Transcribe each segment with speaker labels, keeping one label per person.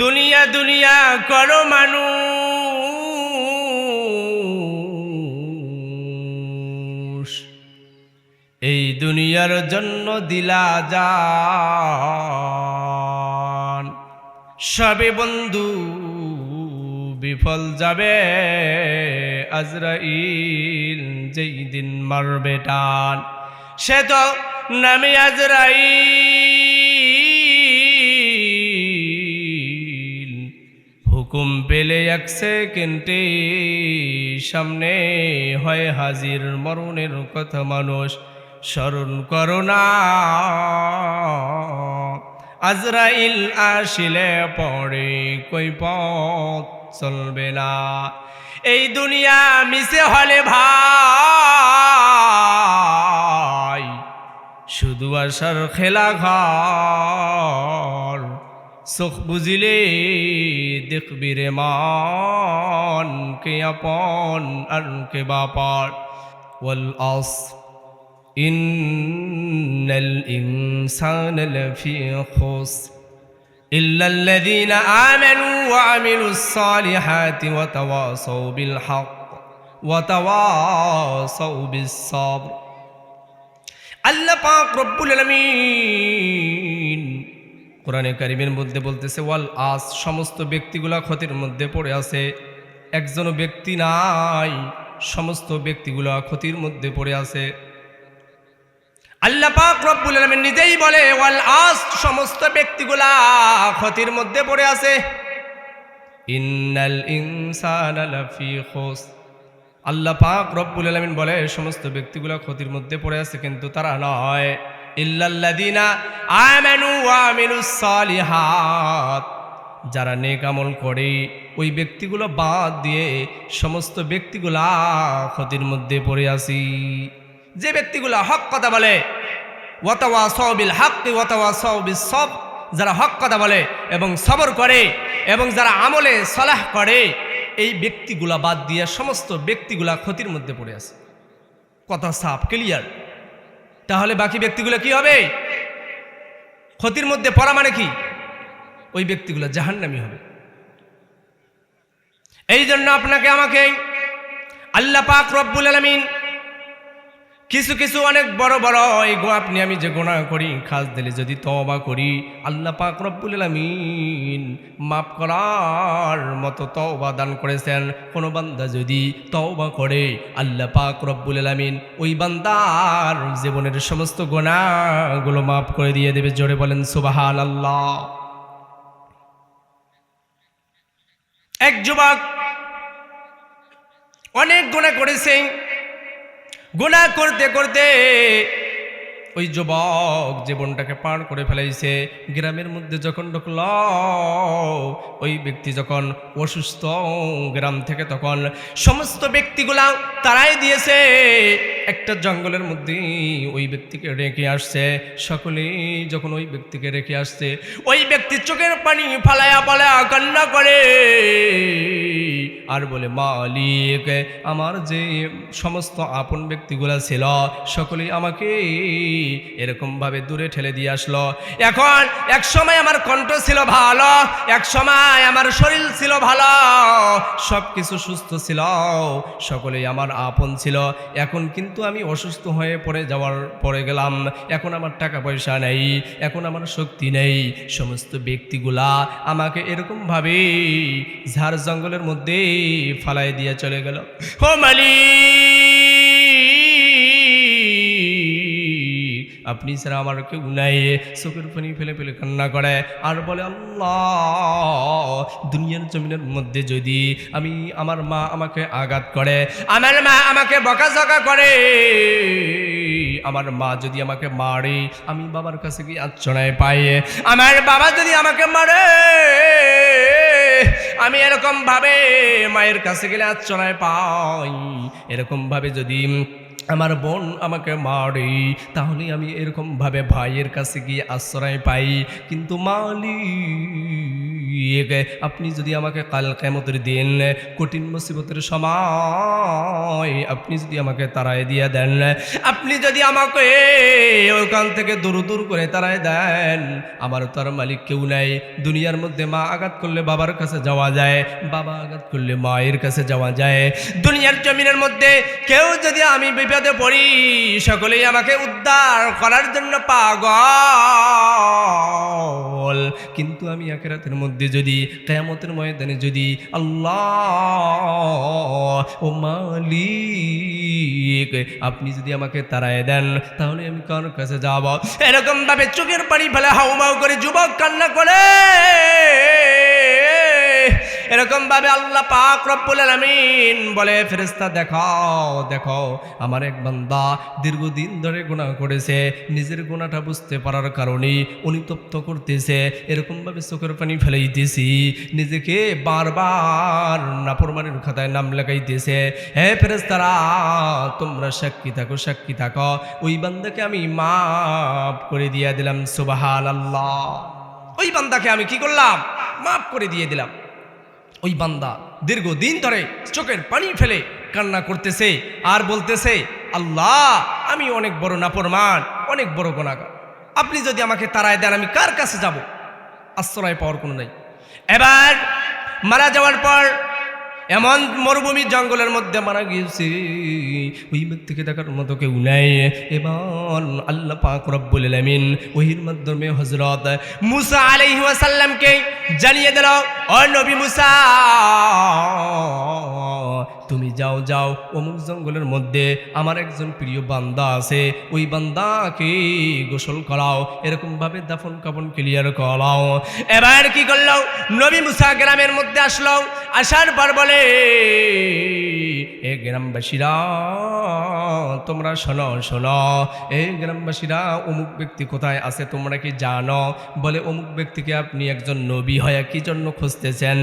Speaker 1: দুনিয়া দুনিয়া করো মানুষ। এই দুনিয়ার জন্য দিলা যান সবে বন্ধু বিফল যাবে আজরাইল, যেই দিন মারবে টান। সে তো নামে আজরাইল। হুকুম পেলে এক সেকেন্ডে সামনে হয় হাজির মরণের কথা মানুষ। স্মরণ করো না। আজরাইল আসিলে পড়ে কই পথ চলবে না। এই দুনিয়া মিশে হলে ভাই, শুধু আসার খেলা ঘর। চোখ বুঝিলে দেখবি রে মান কে আপন আর কে বাপার ওয়াল আস إن الإنسان لفي خسر إلا الذين آمنوا وعملوا الصالحات وتواصوا بالحق وتواصوا بالصبر আল্লাহ পাক রব্বুল আলামিন কোরআনে কারিমের মধ্যে বলতেছে, ওয়াল আস সমস্ত ব্যক্তিগুলা ক্ষতির মধ্যে পড়ে আছে। একজনও ব্যক্তি নাই, সমস্ত ব্যক্তিগুলা ক্ষতির মধ্যে পড়ে আছে। আল্লাহ পাক রব্বুল আলামিন নিজেই বলে, ওয়াল আস সমস্ত ব্যক্তিগুলা ক্ষতির মধ্যে পড়ে আছে। ইন্নাল ইনসান আল্লাহ পাক রব্বুল আলামিন বলে, সমস্ত ব্যক্তিগুলা ক্ষতির মধ্যে পড়ে আছে, কিন্তু তারা নয়। যারা নেক আমল করে, ওই ব্যক্তিগুলো বাদ দিয়ে সমস্ত ব্যক্তিগুলা ক্ষতির মধ্যে পড়ে আসি যে ব্যক্তিগুলো হক কথা বলে ওয়াতাওয়া সবিল হাক্কি ওয়াতাওয়া সবিল সব যারা হক কথা বলে এবং সবর করে এবং যারা আমলে সলাহ করে, এই ব্যক্তিগুলা বাদ দিয়ে সমস্ত ব্যক্তিগুলা ক্ষতির মধ্যে পড়ে আছে। কথা সাফ, ক্লিয়ার। তাহলে বাকি ব্যক্তিগুলো কি হবে? ক্ষতির মধ্যে পড়া মানে কি? ওই ব্যক্তিগুলো জাহান্নামি হবে। এই জন্য আপনাকে আমাকে আল্লাহ পাক রব্বুল আলমিন কিছু কিছু অনেক বড় বড় গো, আপনি, আমি যে গোনা করি, খাস দিলে যদি তওবা করি, আল্লাহ পাক রব্বুল আলামিন মাফ করার মতো তওবা দান করেছেন। কোনো বান্দা যদি তওবা করে, আল্লাহ পাক রব্বুল আলামিন ওই বান্দার জীবনের সমস্ত গোনাগুলো মাফ করে দিয়ে দেবে। জোরে বলেন সুবাহান আল্লাহ এক যুবক অনেক গুণা করেছে। গুণা করতে করতে ওই যুবক জীবনটাকে পার করে ফেলাইছে। গ্রামের মধ্যে যখন ঢুকল, ওই ব্যক্তি যখন অসুস্থ, গ্রাম থেকে তখন সমস্ত ব্যক্তিগুলা তারাই দিয়েছে। একটা জঙ্গলের মধ্যে ওই ব্যক্তিকে রেখে আসছে। সকলেই যখন ওই ব্যক্তিকে রেখে আসছে, ওই ব্যক্তির চোখের পানি ফালায়া পালায়া কান্না করে। আর বলে, মালিক, আমার যে সমস্ত আপন ব্যক্তিগুলা ছিল, সকলেই আমাকে এরকমভাবে দূরে ঠেলে দিয়ে আসলো। এখন এক সময় আমার কণ্ঠ ছিল ভালো, এক সময় আমার শরীর ছিল ভালো সব কিছু সুস্থ ছিল, সকলেই আমার আপন ছিল। এখন কিন্তু আমি অসুস্থ হয়ে পড়ে যাওয়ার পরে গেলাম, এখন আমার টাকা পয়সা নেই, এখন আমার শক্তি নেই, সমস্ত ব্যক্তিগুলা আমাকে এরকমভাবে ঝাড় জঙ্গলের মধ্যে ফালাই দিয়ে চলে গেল। ও মালিক! আপনি ছাড়া আমার কেউ নাই। চোখের পানি ফেলে ফেলে কান্না করে। আর বলে, আল্লাহ, দুনিয়ার জমিনের মধ্যে যদি আমি আমার মা আমাকে আঘাত করে, আমার মা আমাকে বকাঝকা করে, আমার মা যদি আমাকে মারে, আমি বাবার কাছে গিয়ে আচ্ছনায় পাই। আমার বাবা যদি আমাকে মারে, আমি এরকম ভাবে মায়ের কাছে গেলে আচ্ছনায় পাই। এরকম ভাবে যদি আমার বোন আমাকে মারে, তাহলে আমি এরকমভাবে ভাইয়ের কাছে গিয়ে আশ্রয় পাই। কিন্তু মালি মালিক আপনি যদি আমাকে কাল কেমতের দিন কঠিন মুসিবতের সময় আপনি যদি আমাকে তারায় দিয়ে দেন, আপনি যদি আমাকে ওখান থেকে দূর দূর করে তারায় দেন, আমার তো আর মালিক কেউ নাই। দুনিয়ার মধ্যে মা আঘাত করলে বাবার কাছে যাওয়া যায়, বাবা আঘাত করলে মায়ের কাছে যাওয়া যায়। দুনিয়ার জমিনের মধ্যে কেউ যদি আমি বিপদে পড়ি, সকলেই আমাকে উদ্ধার করার জন্য পাগল। কিন্তু আমি একেরাতের মধ্যে যদি কেয়ামতের ময়দানে যদি আল্লাহ ও মালিক আপনি যদি আমাকে তাড়ায় দেন, তাহলে আমি কার কাছে যাব? এরকম ভাবে চোখের পানি ফেলে হাউমাউ করে যুবক কান্না করে। এরকম ভাবে আল্লাহ পাক রব্বুল আলামিন বলে, ফেরেশতা, দেখাও দেখো আমার এক বান্দা দীর্ঘদিন ধরে গুনাহ করেছে, নিজের গুনাহটা বুঝতে পারার কারণে অনুতপ্ত করতেছে এরকম ভাবে চোখের পানি ফেলাইতেছি নিজেকে বারবার নাফরমানের খাতায় নাম লাগাইতেছে হে ফেরেশতারা, তোমরা সাক্ষী থাকো সাক্ষী থাকো, ওই বান্দাকে আমি মাফ করে দিয়ে দিলাম, সুবহানাল্লাহ। ওই বান্দাকে আমি কি করলাম? মাফ করে দিয়ে দিলাম। ওই বান্দা দীর্ঘদিন ধরে চোখের পানি ফেলে কান্না করতেছে আর বলতেছে, আল্লাহ, আমি অনেক বড় নাফরমান, অনেক বড় গোনাগার আপনি যদি আমাকে তারায় দেন, আমি কার কাছে যাব? আশ্রয় পাওয়ার কোনো নাই। এবার মারা যাওয়ার পর এমন মরুভূমি জঙ্গলের মধ্যে মারা গিয়েছে। ওই ব্যক্তিকে দেখার মতো কেউ নাই। এবার আল্লাহ পাক রব্বুল আলামিন ওহির মাধ্যমে হযরত মুসা আলাইহি ওয়াসাল্লামকে জানিয়ে দিল নবী মুসা, তুমি যাও যাও, অমুক জঙ্গলের মধ্যে আমার একজন প্রিয় বান্দা আছে। ওই বান্দাকে গোসল করাও এরকম ভাবে দাফন কাপন ক্লিয়ার করাও। এবার কি করল? নবী মুসা গ্রামের মধ্যে আসলো। আসার পর বলে, এ গ্রামবাসীরা, তোমরা শোনো শোনো। এই গ্রামবাসীরা, অমুক ব্যক্তি কোথায় আছে তোমরা কি জানো? বলে, অমুক ব্যক্তিকে আপনি একজন নবী হয়ে, কি জন্য খুঁজতেছেন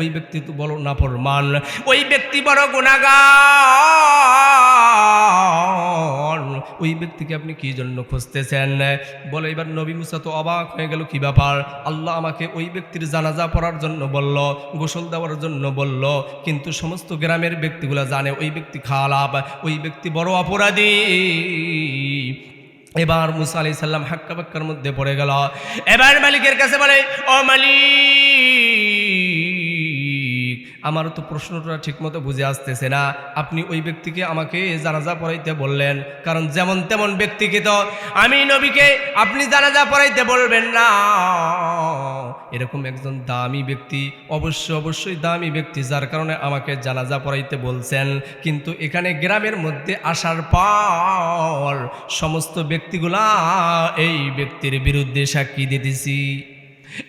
Speaker 1: ওই ব্যক্তি তো বলো না ফরমান। ওই ব্যক্তি বড় গুণাগার। ওই ব্যক্তিকে আপনি কি জন্য খুঁজতেছেন? বলে, এবার নবী মুসা তো অবাক হয়ে গেল, কি ব্যাপার? আল্লাহ আমাকে ওই ব্যক্তির জানাজা পড়ার জন্য বলল, গোসল দেওয়ার জন্য বলল, কিন্তু সমস্ত গ্রামের ব্যক্তিগুলা জানে ওই ব্যক্তি খারাপ, ওই ব্যক্তি বড় অপরাধী। এবার মুসা আলি সাল্লাম হাক্কা বাক্কার মধ্যে পড়ে গেল। এবার মালিকের কাছে বলে, ও মালিক আমার তো প্রশ্নটা ঠিকমতো বুঝে আসতেছে না। আপনি ওই ব্যক্তিকে আমাকে জানাজা পড়াইতে বললেন, কারণ যেমন তেমন ব্যক্তিকে তো আমি নবীকে আপনি জানাজা পড়াইতে বলবেন না। এরকম একজন দামি ব্যক্তি, অবশ্য অবশ্যই দামি ব্যক্তি, যার কারণে আমাকে জানাজা পড়াইতে বলছেন। কিন্তু এখানে গ্রামের মধ্যে আসার পর সমস্ত ব্যক্তিগুলা এই ব্যক্তির বিরুদ্ধে সাক্ষী দিতেছি।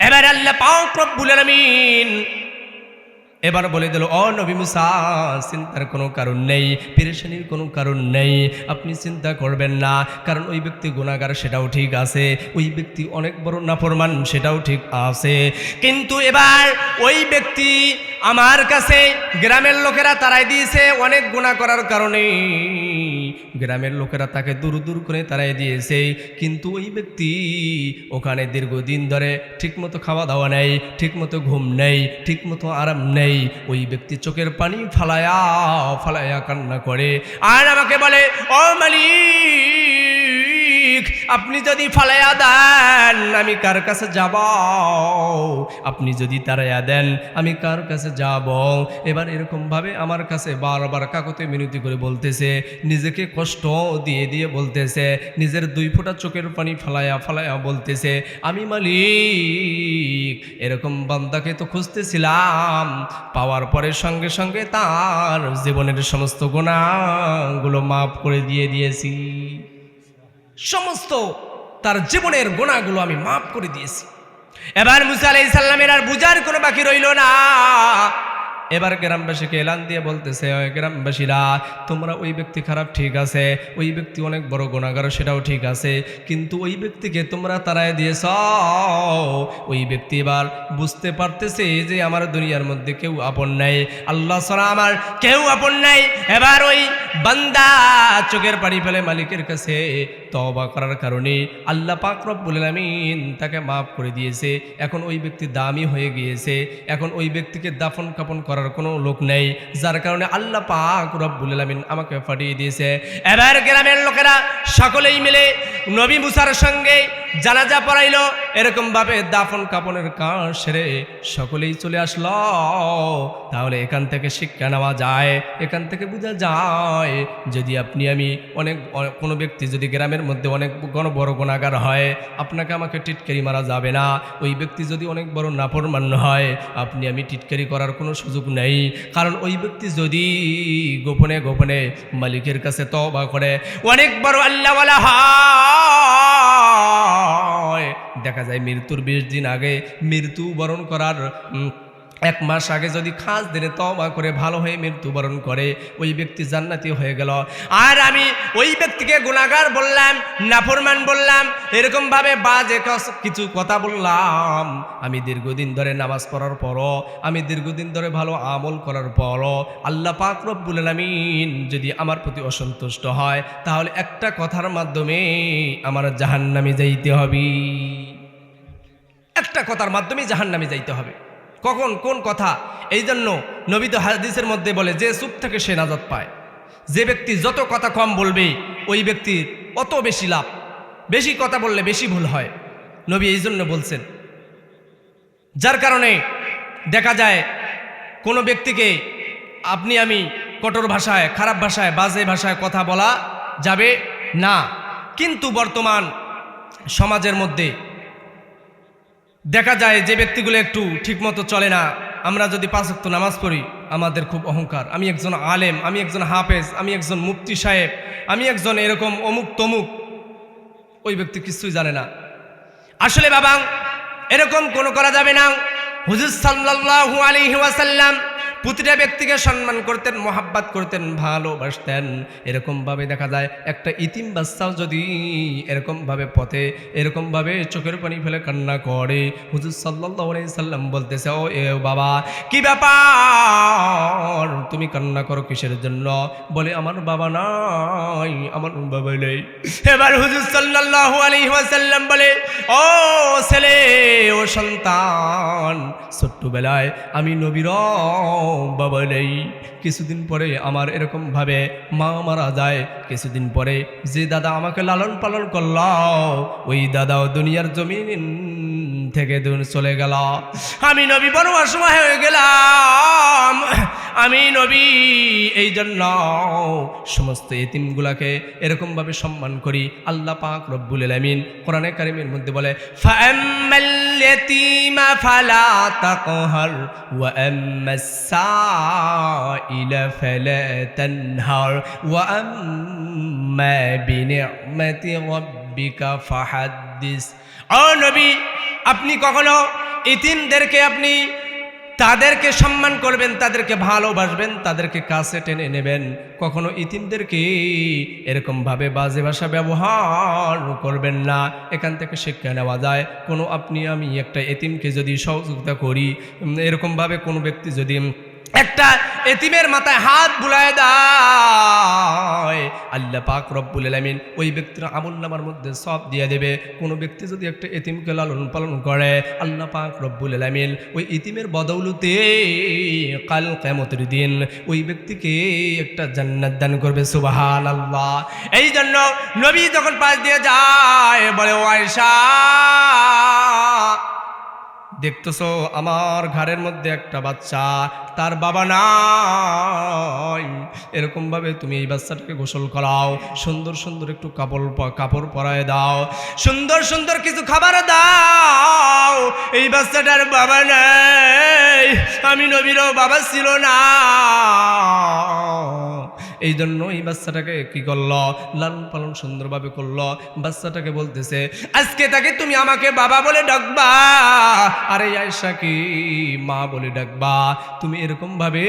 Speaker 1: এবার আল্লাহ পাক রব্বুল আলামিন এবার বলে দিল অ নবী মুসা, চিন্তার কোনো কারণ নেই, পেরেশানির কোনো কারণ নেই, আপনি চিন্তা করবেন না, কারণ ওই ব্যক্তি গুণাগার সেটাও ঠিক আছে, ওই ব্যক্তি অনেক বড় নাফরমান, সেটাও ঠিক আছে, কিন্তু এবার ওই ব্যক্তি আমার কাছে গ্রামের লোকেরা তারাই দিয়েছে অনেক গুণা করার কারণে। গ্রামের লোকেরা তাকে দূর দূর করে তারাই দিয়েছে। কিন্তু ওই ব্যক্তি ওখানে দীর্ঘদিন ধরে ঠিকমতো খাওয়া দাওয়া নেই, ঠিকমতো ঘুম নেই, ঠিকমতো আরাম নেই। ওই ব্যক্তি চোখের পানি ফালায়া ফালায়া কান্না করে। আর আমাকে বলে, ও আপনি যদি ফালাইয়া দেন, আমি কার কাছে যাব? আপনি যদি তারাইয়া দেন, আমি কার কাছে যাব? এবার এরকম ভাবে আমার কাছে বারবার কাকতে মিনতি করে বলতেছে, নিজেকে কষ্ট দিয়ে দিয়ে বলতেছে, নিজের দুই ফোঁটা চোখের পানি ফালায়া ফালাইয়া বলতেছে, আমি মালিক, এরকম বান্দাকে তো খুঁজতেছিলাম, পাওয়ার পরে সঙ্গে সঙ্গে তার জীবনের সমস্ত গুণাগুলো মাফ করে দিয়ে দিয়েছি। সমস্ত তার জীবনের গোনাগুলো আমি মাফ করে দিয়েছি। এবার মুসা আলাই সাল্লামের আর বুঝার কোনো বাকি রইল না। এবার গ্রামবাসীকে এলান দিয়ে বলতেছে, "ওই গ্রামবাসীরা, তোমরা ওই ব্যক্তি খারাপ ঠিক আছে, ওই ব্যক্তি অনেক বড় গুণাগার, সেটাও ঠিক আছে, কিন্তু ওই ব্যক্তিকে তোমরা তারায় দিয়েছ। ওই ব্যক্তি এবার বুঝতে পারতেছে যে আমার দুনিয়ার মধ্যে কেউ আপন নাই। আল্লাহ ছাড়া আমার কেউ আপন নাই। এবার ওই বান্দা চোখের পানি ফেলে মালিকের কাছে তওবা করার কারণে আল্লাহ পাক রব্বুল তাকে মাফ করে দিয়েছে। এখন ওই ব্যক্তি দামি হয়ে গিয়েছে। এখন ওই ব্যক্তিকে দাফন কাপন করার কোনো লোক নেই। যার কারণে আল্লাহ পাক রব্বুল আলামিন আমাকে ফাটিয়ে দিয়েছে। এবার গ্রামের লোকেরা সকলেই মিলে নবী মুসার সঙ্গে জানাজা পড়াইলো। এরকম ভাবে দাফন কাপনের কাজ সেরে সকলেই চলে আসলো। তাহলে এখান থেকে শিক্ষা নেওয়া যায়। এখান থেকে বোঝা যায় যদি আপনি আমি অনেক কোনো ব্যক্তি যদি গ্রামের মধ্যে অনেক বড় বড় গুণাগার হয়, আপনাকে আমাকে টিটকারি মারা যাবে না। ওই ব্যক্তি যদি অনেক বড় নাফরমান্য হয়, আপনি আমি টিটকারি করার কোনো সুযোগ নেই। কারণ ওই ব্যক্তি যদি গোপনে গোপনে মালিকের কাছে তবা করে, অনেক বড় আল্লাহওয়ালা হয়, দেখা যায় মৃত্যুর বিশ দিন আগে মৃত্যু বরণ করার এক মাস আগে যদি খাস দিনে তবা করে ভালো হয়ে মৃত্যুবরণ করে, ওই ব্যক্তি জান্নাতি হয়ে গেল। আর আমি ওই ব্যক্তিকে গুণাগার বললাম, নাফরমান বললাম এরকম ভাবে বাজে কিছু কথা বললাম। আমি দীর্ঘদিন ধরে নামাজ পড়ার পরও, আমি দীর্ঘদিন ধরে ভালো আমল করার পরও আল্লাহ পাক রব্বুল আলামিন যদি আমার প্রতি অসন্তুষ্ট হয়, তাহলে একটা কথার মাধ্যমে আমার জাহান্নামে যাইতে হবে। একটা কথার মাধ্যমে জাহান্নামে যাইতে হবে। কখন, কোন কথা? এই জন্য নবীত হাদিসের মধ্যে বলে, যে চুপ থেকে সে নাজাত পায়। যে ব্যক্তি যত কথা কম বলবে, ওই ব্যক্তির অত বেশি লাভ। বেশি কথা বললে বেশি ভুল হয়। নবী এই জন্য বলছেন, যার কারণে দেখা যায়, কোনো ব্যক্তিকে আপনি আমি কঠোর ভাষায়, খারাপ ভাষায়, বাজে ভাষায় কথা বলা যাবে না। কিন্তু বর্তমান সমাজের মধ্যে দেখা যায় যে ব্যক্তিগুলো একটু ঠিকমতো চলে না, আমরা যদি পাঁচক্ত নামাজ পড়ি, আমাদের খুব অহংকার। আমি একজন আলেম, আমি একজন হাফেজ, আমি একজন মুফতি সাহেব, আমি একজন এরকম অমুক তমুক, ওই ব্যক্তি কিছুই জানে না। আসলে বাবা, এরকম কোনো করা যাবে না। হুজুর সাল্লাল্লাহু আলাইহি ওয়াসাল্লাম প্রতিটা ব্যক্তিকে সম্মান করতেন, মোহাব্বাত করতেন, ভালোবাসতেন। এরকমভাবে দেখা যায়, একটা ইতিম বাচ্চাও যদি এরকমভাবে পথে, এরকমভাবে চোখের পানি ফেলে কান্না করে, হুজুর আলাইহি সাল্লাম বলতেছে, ও, এ বাবা, কি ব্যাপার? তুমি কান্না করো কিসের জন্য? বলে, আমার বাবা নাই, আমার বাবা নেই। এবার হুজুর সাল্লাল্লাহু আলাইহি ওয়াসাল্লাম বলে, ও ছেলে, ও সন্তান, ছোট্টবেলায় আমি নবীর বাবা নেই। কিছুদিন পরে আমার এরকম ভাবে মা মারা যায়। কিছুদিন পরে যে দাদা আমাকে লালন পালন করল ওই দাদাও দুনিয়ার জমিন থেকে দূর চলে গেল। আমি নবী বড় অসময় হয়ে গেলাম। আমি নবী, এই জন্য সমস্ত এতিমগুলাকে এরকমভাবে সম্মান করি। আল্লাহ পাক রব্বুল আলামিন কোরআনে কারিমের মধ্যে বলে ফাআম্মাল ইয়াতীমা ফালা তাকহার ওয়া আম্মাস সাইলা ফালা তানহার ওয়া আম্মা বিনি'মাতি রাব্বিকা ফাহাদ্দিস ও নবী, আপনি কখনো ইতিমদেরকে আপনি তাদেরকে সম্মান করবেন, তাদেরকে ভালোবাসবেন, তাদেরকে কাছে টেনে নেবেন। কখনো ইতিমদেরকে এরকমভাবে বাজে ভাষা ব্যবহার করবেন না। এখান থেকে শিক্ষা নেওয়া যায়, কোনো আপনি, আমি একটা এতিমকে যদি সহযোগিতা করি এরকমভাবে কোনো ব্যক্তি যদি একটা এতিমের মাথায় হাত বুলায় দেয়। আল্লাহ পাক রব্বুল আলামিন ওই ব্যক্তির আমল নামার মধ্যে সব দিয়ে দেবে। কোনো ব্যক্তি যদি একটা এতিমকে লালন পালন করে, আল্লাহ পাক রব্বুল আলামিন ওই এতিমের বদৌলতে কাল কেমতের দিন ওই ব্যক্তিকে একটা জান্নাত দান করবে সুবাহান আল্লাহ এই জন্য নবী যখন পাশ দিয়ে যায়, বলে ও আয়সা দেখতেছো আমার ঘরের মধ্যে একটা বাচ্চা, তার বাবা নাই। এরকমভাবে তুমি এই বাচ্চাটাকে গোসল করাও, সুন্দর সুন্দর একটু কাপড় কাপড় পরায় দাও, সুন্দর সুন্দর কিছু খাবার দাও। এই বাচ্চাটার বাবা নাই, আমি নবীরও বাবা ছিল না। এই জন্য এই বাচ্চাটাকে কি করল? লালন পালন সুন্দরভাবে করল। বাচ্চাটাকে বলতেছে, আজকে তাকে তুমি আমাকে বাবা বলে ডাকবা। আরে আয়সা কি মা বলে ডাকবা? তুমি এরকম ভাবে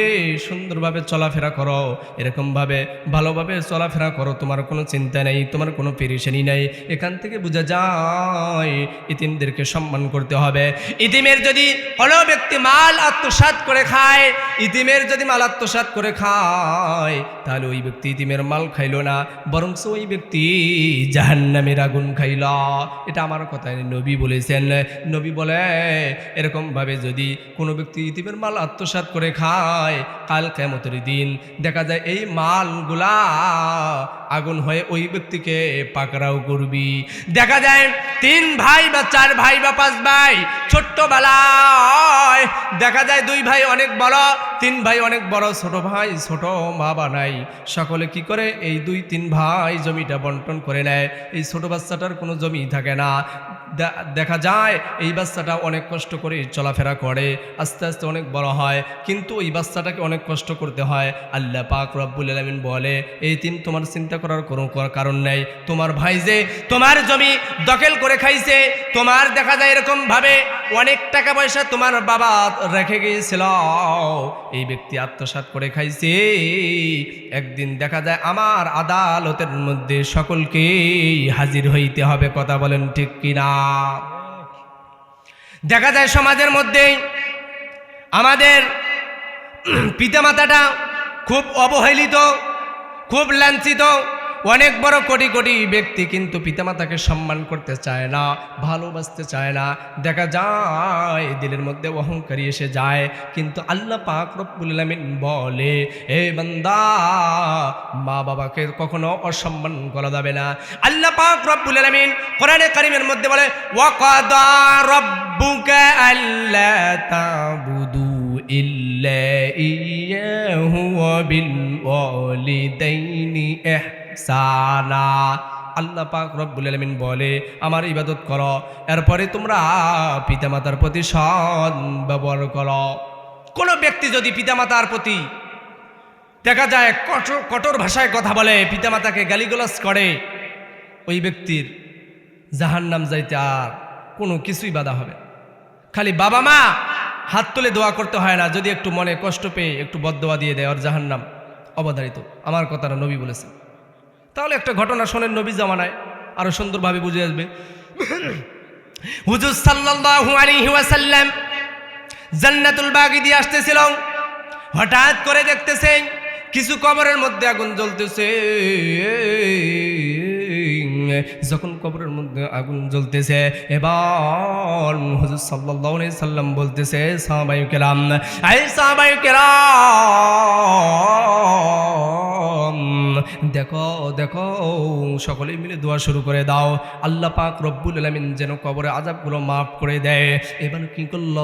Speaker 1: সুন্দরভাবে চলাফেরা করো। এরকম ভাবে ভালোভাবে চলাফেরা করো। তোমার কোনো চিন্তা নেই, তোমার কোনো পেরেশানি নেই। এখান থেকে বোঝা যায় ইতিমদেরকে সম্মান করতে হবে। ইতিমের যদি কোনো ব্যক্তি মাল আত্মসাৎ করে খায়, ইতিমের যদি মাল আত্মসাৎ করে খায়, তাহলে তাহলে ওই ব্যক্তি ইতিমের মাল খাইল না বরং ওই ব্যক্তি জাহান্নামের আগুন খাইল এটা আমার কথায় নবী বলেছেন নবী বলে এরকমভাবে যদি কোনো ব্যক্তি ইতিমের মাল আত্মসাৎ করে খায় কাল কেমতের দিন দেখা যায় এই মালগুলা আগুন হয়ে ওই ব্যক্তিকে পাকড়াও করবি দেখা যায় তিন ভাই বা চার ভাই বা পাঁচ ভাই ছোট্টবেলায় দেখা যায় দুই ভাই অনেক বড়। তিন ভাই অনেক বড়। ছোট ভাই ছোট মা বানাই। সকলে কি করে? এই দুই তিন ভাই জমিটা বন্টন করে নেয়। এই ছোট বাচ্চাটার কোনো জমি থাকে না। দেখা যায় এই বাচ্চাটা অনেক কষ্ট করে চলাফেরা করে, আস্তে আস্তে অনেক বড় হয়। কিন্তু ওই বাচ্চাটাকে অনেক কষ্ট করতে হয়। আল্লাহ পাক রব্বুল আলমিন বলে, এই তিন তোমার চিন্তা করার কোনো কারণ নেই। তোমার ভাই যে তোমার জমি দখল করে খাইছে, তোমার দেখা যায় এরকম ভাবে অনেক টাকা পয়সা তোমার বাবা রেখে গিয়েছিল। এই ব্যক্তি আত্মসাৎ করে খাইছে। একদিন দেখা যায় আমার আদালতের মধ্যে সকলকেই হাজির হইতে হবে, কথা বলেন ঠিক কিনা? দেখা যায় সমাজের মধ্যে আমাদের পিতামাতাটা খুব অবহেলিত, খুব লাঞ্ছিত অনেক বড় কোটি কোটি ব্যক্তি কিন্তু পিতামাতাকে সম্মান করতে চায় না, ভালোবাসতে চায় না। দেখা যায় দিলের মধ্যে অহংকারী এসে যায়। কিন্তু আল্লাহ পাক রব্বুল আলামিন বলে, এ বান্দা মা বাবাকে কখনো অসম্মান করা যাবে না। আল্লাহ পাক রব্বুল আলামিন কোরআনে কারিমের মধ্যে বলে, ওয়াকাদা রব্বুকা আল্লা তাবুদু ইল্লা ইয়াহু ওয়া বিল ওয়ালিদাইনি ইহসানা আল্লাহ পাক রব্বুল আলামিন বলে, আমার ইবাদত করো, এরপরে তোমরা পিতামাতার প্রতি সৎ ব্যবহার করো। কোনো ব্যক্তি যদি পিতামাতার প্রতি দেখা যায় কঠোর কঠোর ভাষায় কথা বলে, পিতামাতাকে গালিগালাজ করে, ওই ব্যক্তির জাহান নাম যাইতে আর কোনো কিছুই বাধা হবে। খালি বাবা মা হাত তুলে দোয়া করতে হয় না, যদি একটু মনে কষ্ট পেয়ে একটু বদোয়া দিয়ে দেয়, ওর জাহান নাম অবধারিত। আমার কথাটা নবী বলেছে তাহলে একটা ঘটনা শোনেন নবী জামানায়, আরও সুন্দরভাবে বুঝে আসবে। হুজুর সাল্লাল্লাহু আলাইহি জান্নাতুল বাগি দিয়ে আসতেছিল, হঠাৎ করে দেখতেছেন কিছু কবরের মধ্যে আগুন জ্বলতেছে। যখন কবরের মধ্যে আগুন জ্বলতেছে, এবার হুজুর সাল্লাল্লাহু সাল্লাম বলতেছে, সাহাবায়ে কেরাম আই সাহাবায়ে কেরাম দেখো দেখো, সকলেই মিলে দোয়া শুরু করে দাও। আল্লাহ পাক রব্বুল আলামিন যেন কবরে আজাবগুলো মাফ করে দেয়। এবার কি করল?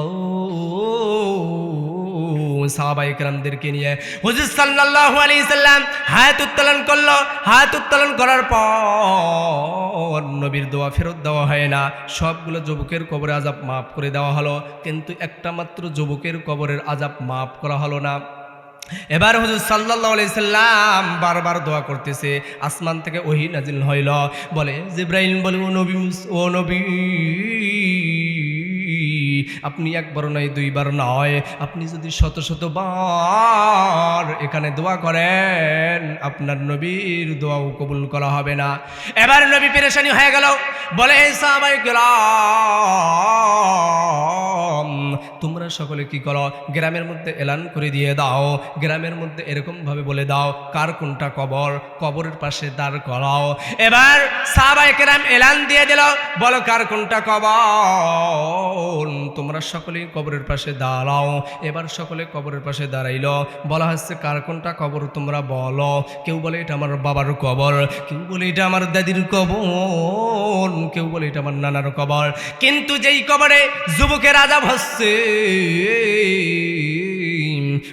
Speaker 1: সাহাবাই কেরামদেরকে নিয়ে হুজুর সাল্লাল্লাহু আলাইহি সাল্লাম হাত উত্তোলন করল। হাত উত্তোলন করার পর নবীর দোয়া ফেরত দেওয়া হয় না। সবগুলো যুবকের কবরে আজাব মাফ করে দেওয়া হলো। কিন্তু একটা মাত্র যুবকের কবরের আজাব মাফ করা হলো না। এবার হুজুর সাল্লাল্লাহু আলাইহি সাল্লাম বারবার দোয়া করতেছে, আসমান থেকে ওহি নাজিল হইল। বলে, জিব্রাইল বলে, ও নবী ও নবী, আপনি একবার নয়, দুইবার নয়। আপনি যদি শত শত বার এখানে দোয়া করেন, আপনার নবীর দোয়াও কবুল করা হবে না। এবার নবী পেরেশানি হয়ে গেল। বলে, "হে সাহাবায়ে কেরাম, তোমরা সকলে কি করো? গ্রামের মধ্যে এলান করে দিয়ে দাও। গ্রামের মধ্যে এরকম ভাবে বলে দাও, কার কোনটা কবর? কবরের পাশে দাঁড় করাও। এবার সাহাবায়ে এলান দিয়ে দিল, বলো কার কোনটা কবর? তোমরা সকলেই কবরের পাশে দাঁড়াও। এবার সকলে কবরের পাশে দাঁড়াইলো। বলা হচ্ছে, কার কোনটা কবর তোমরা বলো? কেউ বলে এটা আমার বাবার কবর। কেউ বলে এটা আমার দাদির কবর। কেউ বলে এটা আমার নানার কবর। কিন্তু যেই কবরে যুবকের আজাব হচ্ছে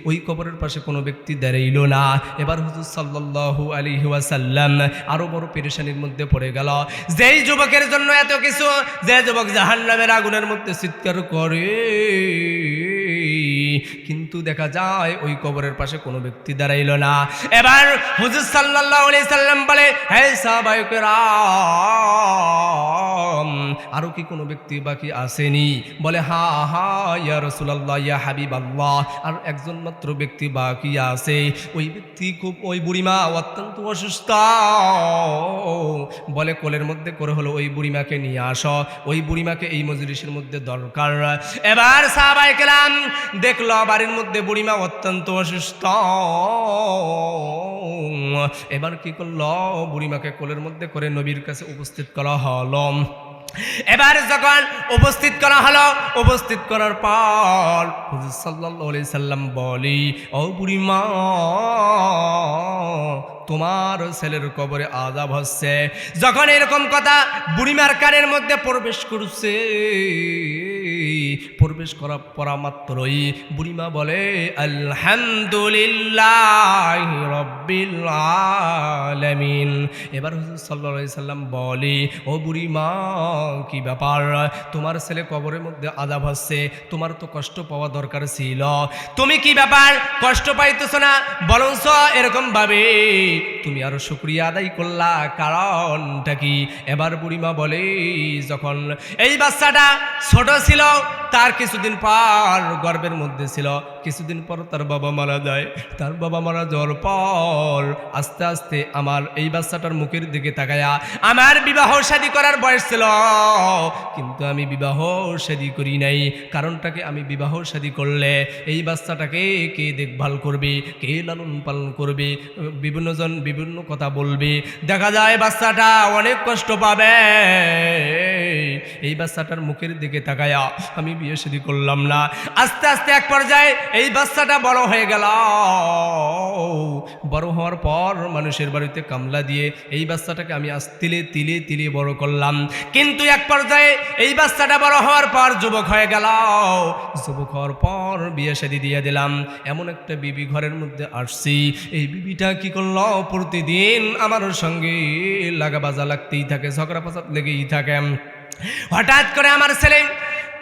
Speaker 1: ওই কবরের পাশে কোনো ব্যক্তি দাঁড়াইল না। এবার হুজুর সাল্লাল্লাহু আলাইহি ওয়াসাল্লাম আরও বড় পেরেশানির মধ্যে পড়ে গেল। যেই যুবকের জন্য এত কিছু, যে যুবক জাহান্নামের আগুনের মধ্যে চিৎকার করে কিন্তু দেখা যায় ওই কবরের পাশে কোনো ব্যক্তি দাঁড়াইল না। এবার হুজুর আলাইহি সাল্লাম বলে আরও কি কোনো ব্যক্তি বাকি আসেনি? বলে, হা হা, ইয়া রসুলাল্লাহ, ইয়া হাবিব আল্লাহ আর একজন মাত্র ব্যক্তি বাকি আছে। ওই ব্যক্তি খুব, ওই বুড়িমা অত্যন্ত অসুস্থ। বলে, কোলের মধ্যে করে হলো ওই বুড়িমাকে নিয়ে আসো। ওই বুড়িমাকে এই মজলিসের মধ্যে দরকার। এবার সাহাবাই কেলাম দেখল বাড়ির মধ্যে বুড়িমা অত্যন্ত অসুস্থ। এবার কি করল? বুড়িমাকে কোলের মধ্যে করে নবীর কাছে উপস্থিত করা হলো। এবার যখন উপস্থিত করা হলো, উপস্থিত করার পর হুজুর আলাইহি সাল্লাম বলি, ও বুড়িমা, তোমার ছেলের কবরে আজাব হচ্ছে। যখন এরকম কথা বুড়িমার কানের মধ্যে প্রবেশ করছে প্রবেশ করা পরা মাত্রই বুড়িমা বলে, আলহামদুলিল্লাহ রব্বিল এবার হুজুর আলাইহি সাল্লাম বলে, ও বুড়িমা, কি ব্যাপার? তোমার ছেলে কবরের মধ্যে আজাব হচ্ছে, তোমার তো কষ্ট পাওয়া দরকার ছিল। তুমি কি ব্যাপার? কষ্ট পাইতেছ না? বরঞ্চ এরকম ভাবে তুমি আরও শুক্রিয়া আদায় করলা, কারণটা কি? এবার বুড়িমা বলে, যখন এই বাচ্চাটা ছোট ছিল তার কিছুদিন পর গর্বের মধ্যে ছিল। কিছুদিন পর তার বাবা মারা যায়। তার বাবা মারা যাওয়ার পর আস্তে আস্তে আমার এই বাচ্চাটার মুখের দিকে তাকায়া আমার বিবাহ শাদী করার বয়স ছিল। কিন্তু আমি বিবাহ শাদী করি নাই। কারণটাকে আমি বিবাহ শাদী করলে এই বাচ্চাটাকে কে দেখভাল করবে? কে লালন পালন করবে? বিভিন্ন জন বিভিন্ন কথা বলবে। দেখা যায় বাচ্চাটা অনেক কষ্ট পাবে। এই বাচ্চাটার মুখের দিকে তাকায়া আমি বিয়ে শাদী করলাম না। আস্তে আস্তে এক পর্যায়ে এই বাচ্চাটা বড় হয়ে গেল। বড় হওয়ার পর মানুষের বাড়িতে কামলা দিয়ে এই বাচ্চাটাকে আমি আজ তিলে তিলে বড় করলাম। কিন্তু এক পর্যায়ে এই বাচ্চাটা বড় হওয়ার পর যুবক হয়ে গেল। যুবক হওয়ার পর বিয়ে শাদী দিয়ে দিলাম। এমন একটা বিবি ঘরের মধ্যে আসছি। এই বিবিটা কি করল? প্রতিদিন আমার সঙ্গে লাগা বাজা লাগতেই থাকে ঝগড়া ফাসাদ লেগেই থাকে। হঠাৎ করে আমার ছেলে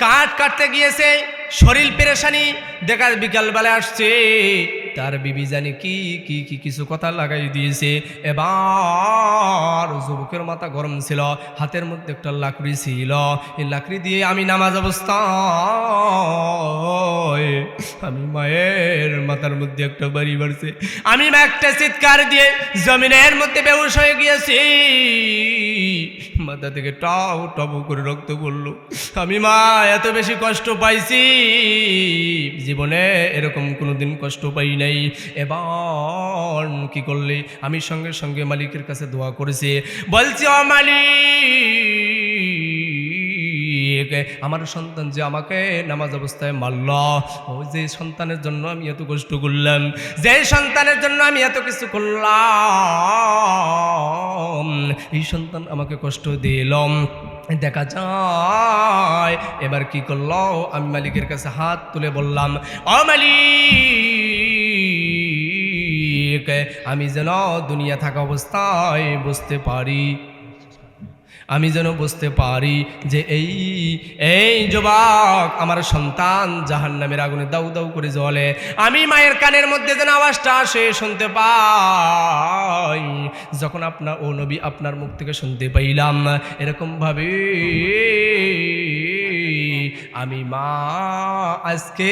Speaker 1: কাঠ কাটতে গিয়েছে শরীর পেরেশানি দেখার বিকালবেলা আসছে। তার বিবি জানি কি কি কি কিছু কথা লাগাই দিয়েছে। এবার যুবকের মাথা গরম ছিল, হাতের মধ্যে একটা লাকড়ি ছিল। এই লাকড়ি দিয়ে আমি নামাজ অবস্থা আমি মায়ের মাথার মধ্যে একটা বাড়ি বাড়ছে। আমি মা একটা চিৎকার দিয়ে জমিনের মধ্যে বেউস হয়ে গিয়েছি। মাথা থেকে টাও টপ করে রক্ত পড়ল। আমি মা, এত বেশি কষ্ট পাইছি। জীবনে এরকম কোনোদিন কষ্ট পাই নাই। এবার কি করলে? আমি সঙ্গে সঙ্গে মালিকের কাছে দোয়া করেছি। বলছি, ও মালিক আমার সন্তান যে আমাকে নামাজ অবস্থায় মারল। ও যে সন্তানের জন্য আমি এত কষ্ট করলাম, যে সন্তানের জন্য আমি এত কিছু করলাম, এই সন্তান আমাকে কষ্ট দিলাম দেখা যায়, এবার কি করল? আমি মালিকের কাছে হাত তুলে বললাম, ও মালিক, আমি যেন দুনিয়া থাকা অবস্থায় বুঝতে পারি। আমি যেন বুঝতে পারি যে এই এই যুবক আমার সন্তান জাহান নামের আগুনে দাউ দাউ করে জ্বলে। আমি মায়ের কানের মধ্যে যেন আওয়াজটা আসে, শুনতে পাই। যখন আপনার ও নবী আপনার মুখ থেকে শুনতে পাইলাম, এরকম ভাবে আমি মা, আজকে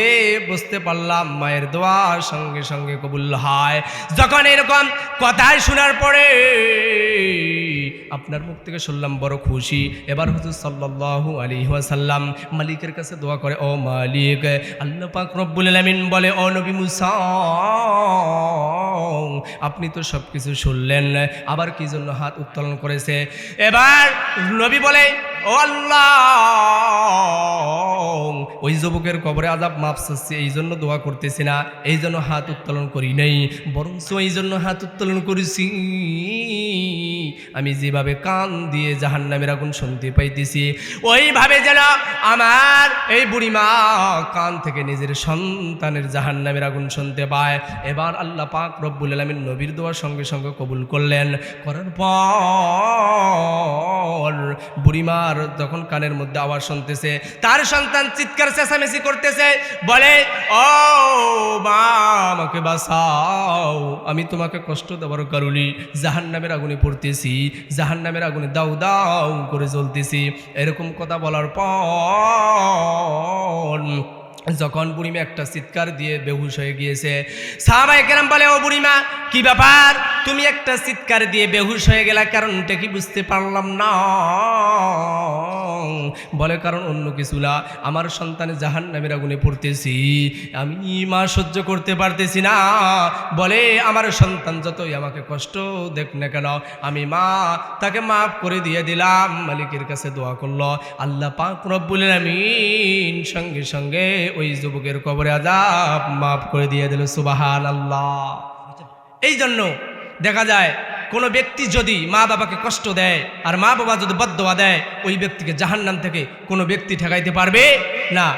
Speaker 1: বুঝতে পারলাম মায়ের দোয়ার সঙ্গে সঙ্গে কবুল হয়। যখন এরকম কথাই শোনার পরে আপনার মুখ থেকে শুনলাম বড় খুশি। এবার হুজুর সাল্লাল্লাহু আলাইহি ওয়াসাল্লাম মালিকের কাছে দোয়া করে, ও মালিক, আল্লাহ পাক রব্বুল আলামিন বলে, ও নবী মুসা, আপনি তো সব কিছু শুনলেন, আবার কি জন্য হাত উত্তোলন করেছে? এবার নবী বলে, ও আল্লাহ, ওই যুবকের কবরে আজাব মাপ চাচ্ছি, এই জন্য দোয়া করতেছি না, এই জন্য হাত উত্তোলন করি নাই, বরঞ্চ এই জন্য হাত উত্তোলন করেছি। আমি যেভাবে কান দিয়ে জাহান নামের আগুন শুনতে পাইতেছি, ওইভাবে যেন আমার এই বুড়িমা কান থেকে নিজের সন্তানের জাহান নামের আগুন শুনতে পায়। এবার আল্লাহ পাক রব্বুল আলমিন নবীর দোয়ার সঙ্গে সঙ্গে কবুল করলেন। করার পর বুড়িমার যখন কানের মধ্যে আওয়াজ শুনতেছে, তার সন্তান চিৎকার চেঁচামেচি করতেছে, বলে, ও মা, আমাকে বাঁচাও, আমি তোমাকে কষ্ট দেওয়ার কারণে জাহান নামের আগুনে পড়তেছি। জাহান নামের আগুনে দাউ দাউ করে জ্বলতেছি। এরকম কথা বলার পর যখন বুড়িমা একটা চিৎকার দিয়ে বেহুশ হয়ে গিয়েছে সাহাবাই কেরাম বলে, ও বুড়িমা, কি ব্যাপার? তুমি একটা চিৎকার দিয়ে বেহুশ হয়ে গেলা কারণটা কি বুঝতে পারলাম না? বলে কারণ অন্য কিছু না। আমার সন্তানে জাহান নামের আগুনে পড়তেছি। আমি মা সহ্য করতে পারতেছি না। বলে আমার সন্তান যতই আমাকে কষ্ট দেখ না কেন, আমি মা তাকে মাফ করে দিয়ে দিলাম। মালিকের কাছে দোয়া করল, আল্লাহ পাক রব্বুল আমিন সঙ্গে সঙ্গে ওই যুবকের কবরে আজাব মাফ করে দিয়ে দিল সুবাহান আল্লাহ এই জন্য দেখা যায় কোনো ব্যক্তি যদি মা বাবাকে কষ্ট দেয় আর মা বাবা যদি বদোয়া দেয়, ওই ব্যক্তিকে জাহান্নাম থেকে কোনো ব্যক্তি ঠেকাইতে পারবে না।